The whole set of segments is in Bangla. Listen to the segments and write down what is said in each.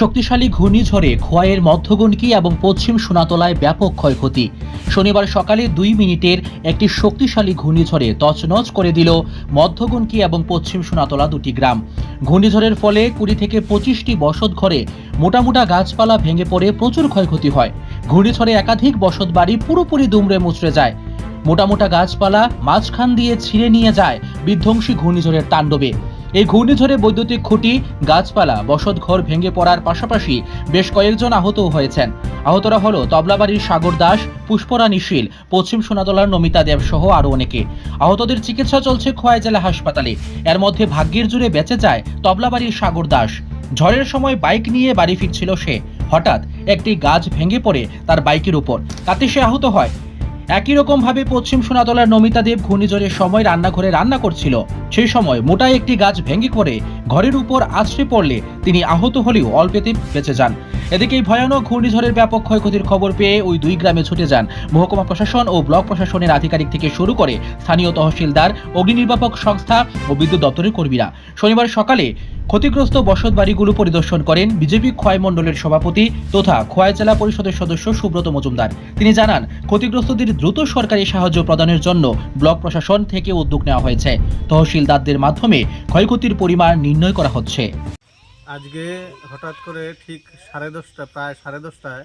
শক্তিশালী ঘূর্ণিঝড়ে খোয়াইয়ের মধ্যগণকি এবং পশ্চিম সোনাতলায় ব্যাপক ক্ষয়ক্ষতি। শনিবার সকালে দুই মিনিটের একটি শক্তিশালী ঘূর্ণিঝড়ে তছনছ করে দিল মধ্যগণকি এবং পশ্চিম সোনাতলা দুটি গ্রাম। ঘূর্ণিঝড়ের ফলে কুড়ি থেকে পঁচিশটি বসত ঘরে মোটামোটা গাছপালা ভেঙে পড়ে প্রচুর ক্ষয়ক্ষতি হয়। ঘূর্ণিঝড়ে একাধিক বসত বাড়ি পুরোপুরি দুমড়ে মুচড়ে যায়। মোটামোটা গাছপালা মাঝখান দিয়ে ছিঁড়ে নিয়ে যায় বিধ্বংসী ঘূর্ণিঝড়ের তাণ্ডবে। এই ঘূর্ণিঝড়ে বৈদ্যুতিক খুঁটি, গাছপালা বসতঘর ভেঙে পড়ার পাশাপাশি বেশ কয়েকজন আহতও হয়েছেন। আহতরা হলো তবলাবাড়ির সাগর দাস পুষ্পরানী শীল, পশ্চিম সোনাতলার নমিতা দেব সহ আরও অনেকে। আহতদের চিকিৎসা চলছে খোয়াই জেলা হাসপাতালে। এর মধ্যে ভাগ্যের জুড়ে বেঁচে যায় তবলাবাড়ির সাগর দাস। ঝড়ের সময় বাইক নিয়ে বাড়ি ফিরছিল সে। হঠাৎ একটি গাছ ভেঙে পড়ে তার বাইকের উপর। তাতে সে আহত হয়। একই রকম ভাবে পশ্চিম সোনাতলার নমিতা দেব ঘূর্ণিঝড়ের সময় রান্নাঘরে রান্না করছিল। সেই সময় মোটা একটি গাছ ভেঙে পড়ে, ঘরের উপর আছড়ে পড়লে তিনি আহত হলেও অল্পেতে বেঁচে যান। এদিকে এই ভয়ানক ঘূর্ণিঝড়ের ব্যাপক ক্ষয়ক্ষতির খবর পেয়ে ওই দুই গ্রামে ছুটে যান। মহকুমা প্রশাসন ও ব্লক প্রশাসনের আধিকারিক থেকে শুরু করে স্থানীয় তহসিলদার অগ্নি নির্বাপক সংস্থা ও বিদ্যুৎ দপ্তরের কর্মীরা। শনিবার সকালে ক্ষতিগ্রস্ত বসত বাড়িগুলো পরিদর্শন করেন বিজেপি খোয়াই মণ্ডলের সভাপতি তথা খোয়াই জেলা পরিষদের সদস্য সুব্রত মজুমদার। তিনি জানান, ক্ষতিগ্রস্তদের দ্রুত সরকারি সাহায্য প্রদানের জন্য ব্লক প্রশাসন থেকে উদ্যোগ নেওয়া হয়েছে। তহসিলদারদের মাধ্যমে ক্ষয়ক্ষতির পরিমাণ নির্ণয় করা হচ্ছে। আজকে হঠাৎ করে ঠিক সাড়ে দশটা, প্রায় সাড়ে দশটায়,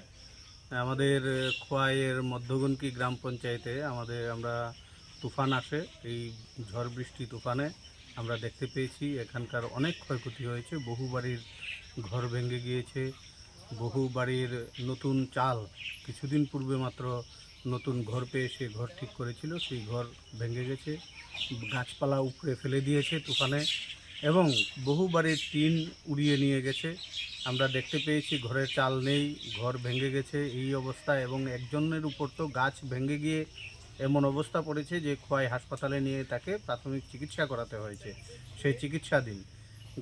আমাদের খোয়াইয়ের মধ্যগণকি গ্রাম পঞ্চায়েতে আমাদের আমরা তুফান আসে। এই ঝড় বৃষ্টি তুফানে আমরা দেখতে পেয়েছি, এখানকার অনেক ক্ষয়ক্ষতি হয়েছে। বহু বাড়ির ঘর ভেঙে গিয়েছে, বহু বাড়ির নতুন চাল কিছুদিন পূর্বে মাত্র নতুন ঘর পেয়ে সে ঘর ঠিক করেছিল, সেই ঘর ভেঙে গেছে, গাছপালা উপড়ে ফেলে দিয়েছে তুফানে, এবং বহু বাড়ির টিন উড়িয়ে নিয়ে গেছে। আমরা দেখতে পেয়েছি ঘরের চাল নেই, ঘর ভেঙে গেছে এই অবস্থা, এবং একজনের উপর তো গাছ ভেঙে গিয়ে এমন অবস্থা পড়েছে যে খোয়াই হাসপাতালে নিয়ে তাকে প্রাথমিক চিকিৎসা করাতে হয়েছে, সেই চিকিৎসাধীন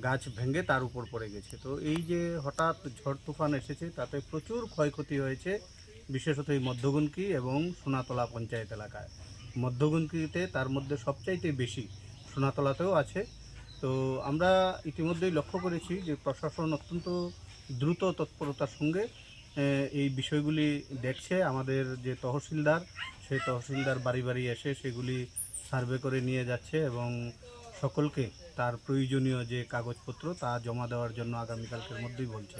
গাছ ভেঙে তার উপর পড়ে গেছে। তো এই যে হঠাৎ ঝড় তুফান এসেছে, তাতে প্রচুর ক্ষয়ক্ষতি হয়েছে। বিশেষত এই মধ্যগুনকি এবং সোনাতলা পঞ্চায়েত এলাকায়। মধ্যগুনকিতে তার মধ্যে সবচাইতে বেশি সোনাতলাতেও আছে। তো আমরা ইতিমধ্যেই লক্ষ্য করেছি যে প্রশাসন অত্যন্ত দ্রুত তৎপরতার সঙ্গে এই বিষয়গুলি দেখছে। আমাদের যে তহসিলদার, সেই তহসিলদার বাড়ি বাড়ি এসে সেগুলি সার্ভে করে নিয়ে যাচ্ছে এবং সকলকে তার প্রয়োজনীয় যে কাগজপত্র তা জমা দেওয়ার জন্য আগামীকালকের মধ্যেই বলছে।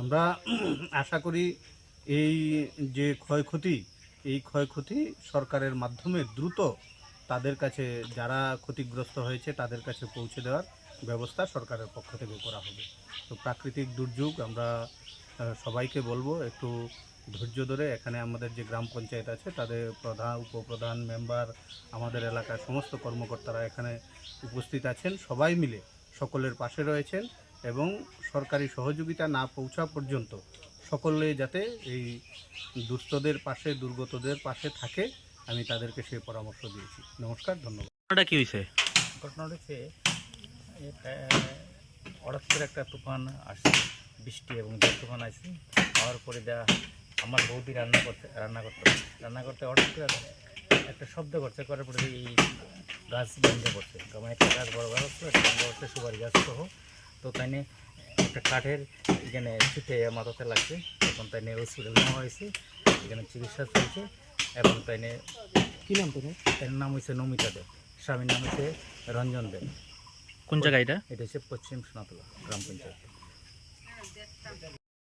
আমরা আশা করি এই যে ক্ষয়ক্ষতি, এই ক্ষয়ক্ষতি সরকারের মাধ্যমে দ্রুত তাদের কাছে যারা ক্ষতিগ্রস্ত হয়েছে তাদের কাছে পৌঁছে দেওয়ার ব্যবস্থা সরকারের পক্ষ থেকে করা হবে। তো প্রাকৃতিক দুর্যোগ আমরা সবাইকে বলব একটু ধৈর্য ধরে এখানে আমাদের যে গ্রাম পঞ্চায়েত আছে, তাদের প্রধান, উপপ্রধান, মেম্বার, আমাদের এলাকার সমস্ত কর্মকর্তারা এখানে উপস্থিত আছেন। সবাই মিলে সকলের পাশে রয়েছেন এবং সরকারি সহযোগিতা না পৌঁছা পর্যন্ত সকলে যাতে এই দুস্থদের পাশে দুর্গতদের পাশে থাকে আমি তাদেরকে সেই পরামর্শ দিয়েছি। নমস্কার ধন্যবাদ। ঘটনাটা কি হয়েছে? ঘটনা হচ্ছে হঠাৎ করে একটা তুফান আসছে বৃষ্টি এবং জল তুফান আসছে হওয়ার পরে যা আমার বৌদি রান্না করতে রান্না করতে রান্না করতে হঠাৎ করে একটা শব্দ করছে করার পরে এই গাছ ভেঙে পড়ছে। কারণ একটা গাছ বড় গাছ হচ্ছে ভেঙে পড়ছে সুপারি গাছ সহ। তো তাই একটা কাঠের এখানে ছুটে মাথাতে লাগছে এখন তাই নিয়ে হসপিটাল নেওয়া হয়েছে। এখানে চিকিৎসা চলছে এবং তাই নিয়ে কী নাম তোর? তার নাম হয়েছে নমিতা দেব স্বামীর নাম হচ্ছে রঞ্জন দেব। কোন জায়গা এটা? এটা হচ্ছে পশ্চিম সোনাতলা গ্রাম পঞ্চায়েত।